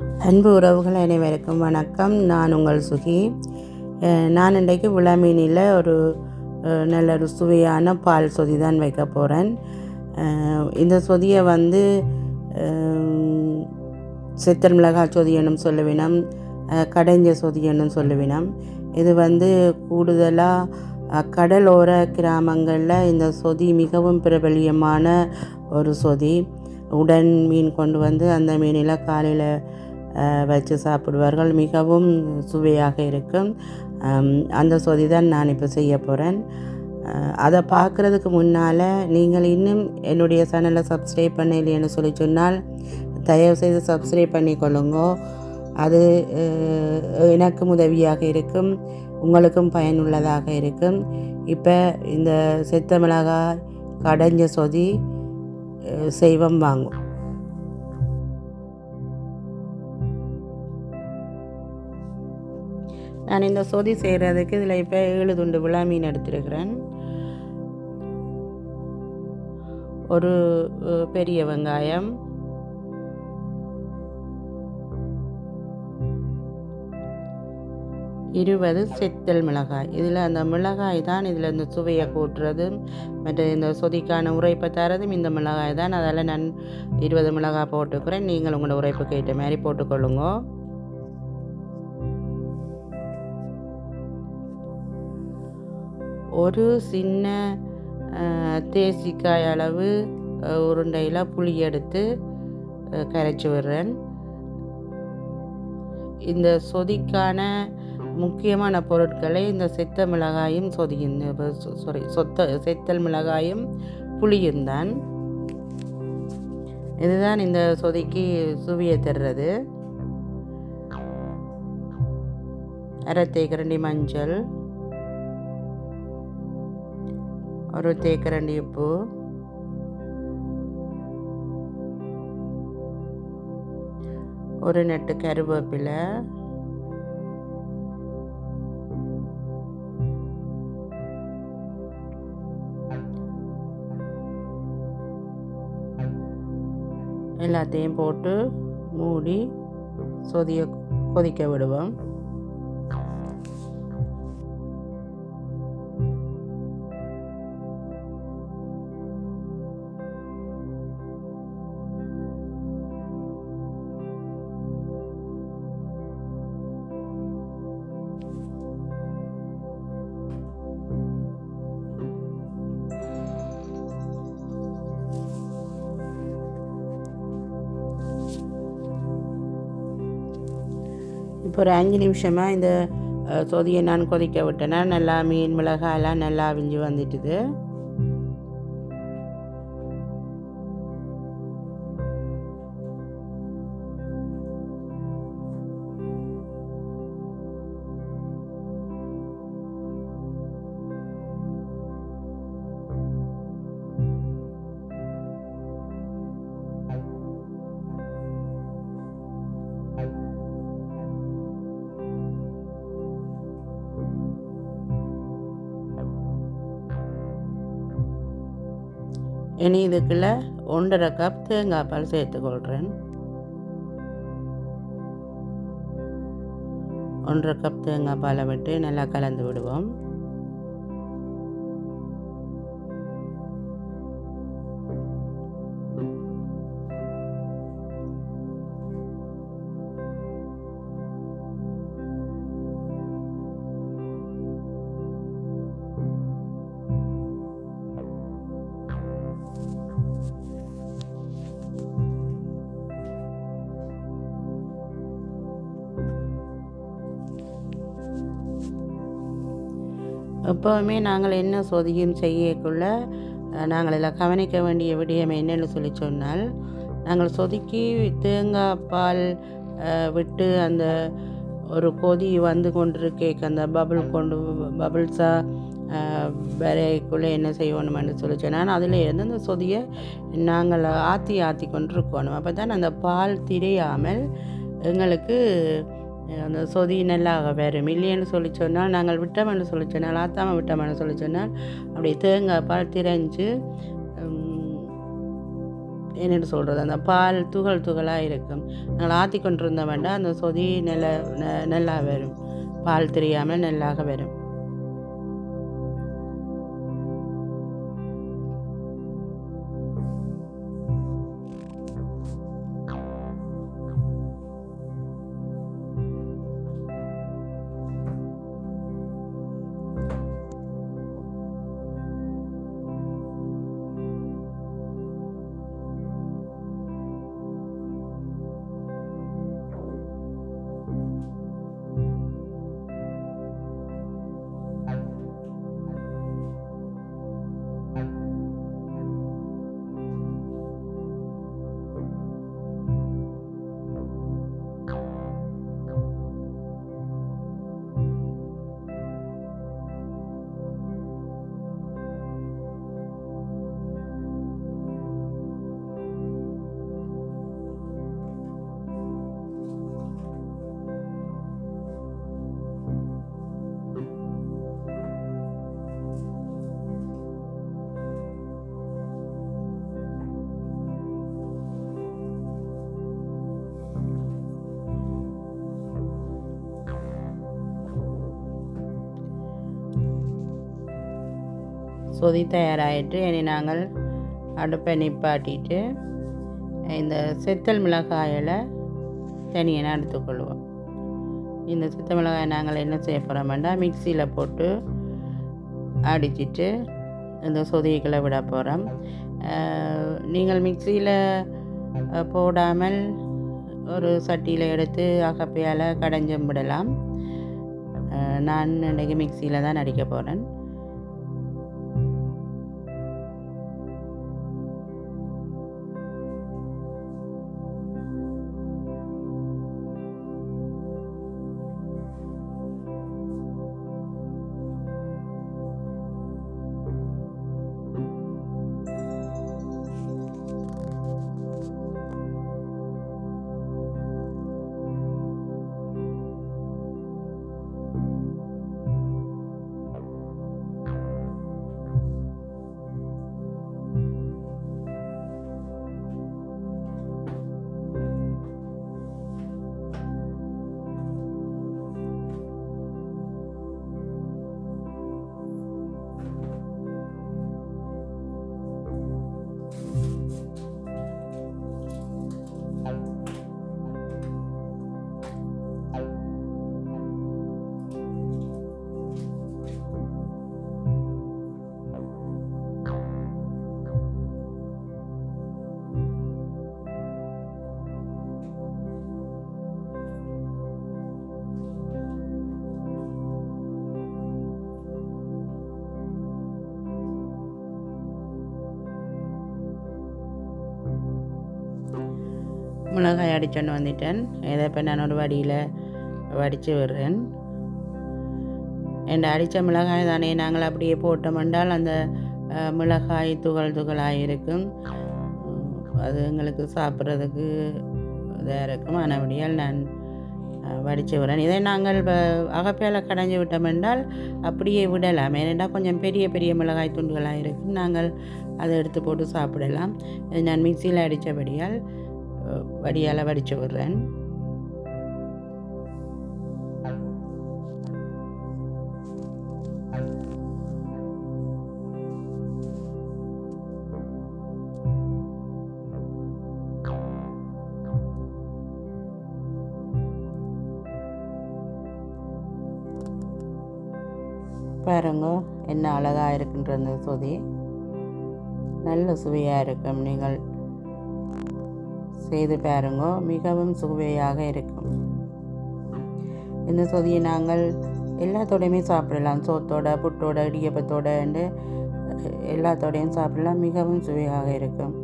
அன்பு உறவுகள் அனைவருக்கும் வணக்கம். நான் உங்கள் சுகி. நான் இன்றைக்கு விளமீனில் ஒரு நல்ல ஒரு சுவையான பால் சொதி தான் வைக்க போகிறேன் இந்த சொதியை வந்து அஹ், சித்தல் மிளகாய் சொதியனும் சொல்லுவினம் அஹ், கடைஞ்ச சொதியனும் சொல்லுவினம். இது வந்து கூடுதலாக கடலோர கிராமங்களில் இந்த சொதி மிகவும் பிரபலியமான ஒரு சொதி. உடன் மீன் கொண்டு வந்து அந்த மீனில் காலையில் வச்சு சாப்பிடுவார்கள். மிகவும் சுவையாக இருக்கும். அந்த சொதி தான் நான் இப்போ செய்ய போகிறேன் அதை பார்க்குறதுக்கு முன்னால் நீங்கள் இன்னும் என்னுடைய சேனலை சப்ஸ்கிரைப் பண்ணலைன்னு சொல்லி சொன்னால் தயவுசெய்து சப்ஸ்கிரைப் பண்ணிக்கொள்ளுங்க அது எனக்கும் உதவியாக இருக்கும். உங்களுக்கும் பயனுள்ளதாக இருக்கும். இப்போ இந்த செத்த மிளகாய் கடைஞ்ச சொதி செய்வம் வாங்கும். நான் இந்த சொதி செய்கிறதுக்கு இதில் இப்போ ஏழு துண்டு விழா மீன் எடுத்திருக்கிறேன். ஒரு பெரிய வெங்காயம். இருபது செத்தல் மிளகாய். இதில் அந்த மிளகாய் தான் இதில் இந்த சுவையை கூட்டுறது. மற்ற இந்த சொதிக்கான உரைப்பை தரதும் இந்த மிளகாய் தான். அதால் நான் இருபது மிளகாய் போட்டுக்கிறேன். நீங்கள் உங்களோட உரைப்பு ஏற்ற மாதிரி போட்டுக்கொள்ளுங்க. ஒரு சின்ன தேசிக்காய் அளவு உருண்டையில் புளி எடுத்து கரைச்சி விடுறேன். இந்த சொதிக்கான முக்கியமான பொருட்களை இந்த செத்த மிளகாயும் சொதியும் சாரி சொத்த செத்தல் மிளகாயும் புளியும் தான். இதுதான் இந்த சொதிக்கு சுவையை தர்றது. அரை தேக்கரண்டி மஞ்சள். ஒரு தேக்கரண்டி உப்பு ஒரு நெட்டு கருவேப்பிலை. எல்லாத்தையும் போட்டு மூடி சொதிய கொதிக்க விடுவோம். இப்போ ஒரு அஞ்சு நிமிஷமாக இந்த சொதியை நான் கொதிக்க விட்டேன்னா நல்லா மீன் மிளகாயெல்லாம் நல்லா அவிஞ்சு வந்துட்டுது. இனி இதுக்குள்ள ஒன்றரை கப் தேங்காய் பால் சேர்த்துக்கொள்கிறேன் ஒன்றரை கப் தேங்காய் பாலை விட்டு நல்லா கலந்து விடுவோம். எப்போவுமே நாங்கள் என்ன சோதியும் செய்யக்குள்ள நாங்கள் இதில் கவனிக்க வேண்டிய விடயம் என்னென்னு சொல்லி சொன்னால் நாங்கள் சொதுக்கி தேங்காய் பால் விட்டு அந்த ஒரு கொதி வந்து கொண்டிருக்கேக்கு அந்த பபுள் கொண்டு பபுள்ஸாக வரைக்குள்ளே என்ன செய்யணும்னு சொல்லி சொன்னால் அதில் இருந்து அந்த சொதியை நாங்கள் ஆற்றி ஆற்றி கொண்டு இருக்கணும் அப்போ தான் அந்த பால் திரையாமல் எங்களுக்கு அந்த சொதி நல்லா வரும். இல்லைன்னு சொல்லி சொன்னால் நாங்கள் விட்டோம்னு சொல்லி சொன்னால் ஆத்தாமல் விட்டோம்னு சொல்லி சொன்னால் அப்படி தேங்காய் பால் திரைஞ்சு என்னென்னு சொல்கிறது அந்த பால் துகள் துகளாக இருக்கும். நாங்கள் ஆற்றி கொண்டிருந்த வேண்டாம் அந்த சொதி நெல்ல நெ- நல்லா வரும். பால் தெரியாமல் நெல்லாக வரும். சொதி தயாராகிட்டு இனி நாங்கள் அடுப்பை நிப்பாட்டிட்டு இந்த செத்தல் மிளகாயில் தனியாக எடுத்துக்கொள்வோம் இந்த சித்த மிளகாய் நாங்கள் என்ன செய்ய போகிறோம்னா மிக்சியில் போட்டு அடிச்சிட்டு இந்த சொதிகளை விட போகிறோம் நீங்கள் மிக்சியில் போடாமல் ஒரு சட்டியில் எடுத்து அகப்பையால் கடைஞ்சும் விடலாம். நான் இன்றைக்கி மிக்சியில் தான் அடிக்க போகிறேன் மிளகாய் அடிச்சோன்னு வந்துட்டேன். இதை இப்போ நான் ஒரு வடியில் வடித்து விடுறேன். என் அடித்த மிளகாய் தானே நாங்கள் அப்படியே போட்டோமென்றால் அந்த மிளகாய் துகள் துகளாக இருக்கும். அது எங்களுக்கு சாப்பிட்றதுக்கு இதாக இருக்கும். ஆனபடியால் நான் வடித்து விடுறேன். இதை நாங்கள் அகப்பேல கடைஞ்சி விட்டோம் என்றால் அப்படியே விடலாம். ஏனென்றால் கொஞ்சம் பெரிய பெரிய மிளகாய் துண்டுகளாக இருக்கும். நாங்கள் அதை எடுத்து போட்டு சாப்பிடலாம். இது நான் மிக்சியில் அடித்தபடியால் வடியால் வடித்து விடுறேன் பாருங்க என்ன அழகாக இருக்குன்ற அந்த சொதி. நல்ல சுவையாக இருக்கும் நீங்கள். செய்து பாருங்கோ மிகவும் சுவையாக இருக்கும். இந்த சொதியை நாங்கள் எல்லாத்தோடையுமே சாப்பிடலாம். சோத்தோட புட்டோட இடியப்பத்தோட என்று எல்லாத்தோடையும் சாப்பிடலாம். மிகவும் சுவையாக இருக்கும்.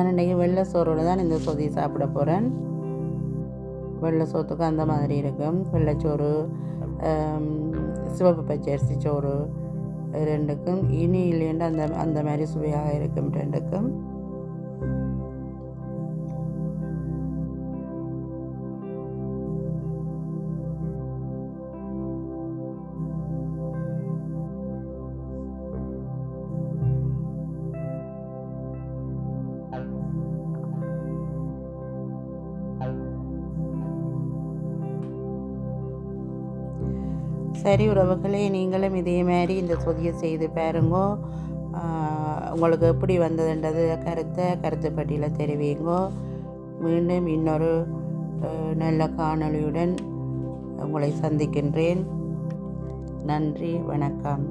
நான் இன்றைக்கி வெள்ளை சோறோடு தான் இந்த சொதி சாப்பிட போகிறேன் வெள்ளை சோத்துக்கு அந்த மாதிரி இருக்கும் வெள்ளைச்சோறு சிவப்பு பச்சரிசி சோறு ரெண்டுக்கும் இனி இல்லைன்னு அந்த அந்த மாதிரி சுவையாக இருக்கும் ரெண்டுக்கும். சரி உறவுகளே நீங்களும் இதே மாதிரி இந்த சொதியை செய்து பாருங்கோ. உங்களுக்கு எப்படி வந்ததுன்றது கருத்தை கருத்து பட்டியலில் தெரிவிங்கோ. மீண்டும் இன்னொரு நல்ல காணொளியுடன் உங்களை சந்திக்கின்றேன். நன்றி வணக்கம்.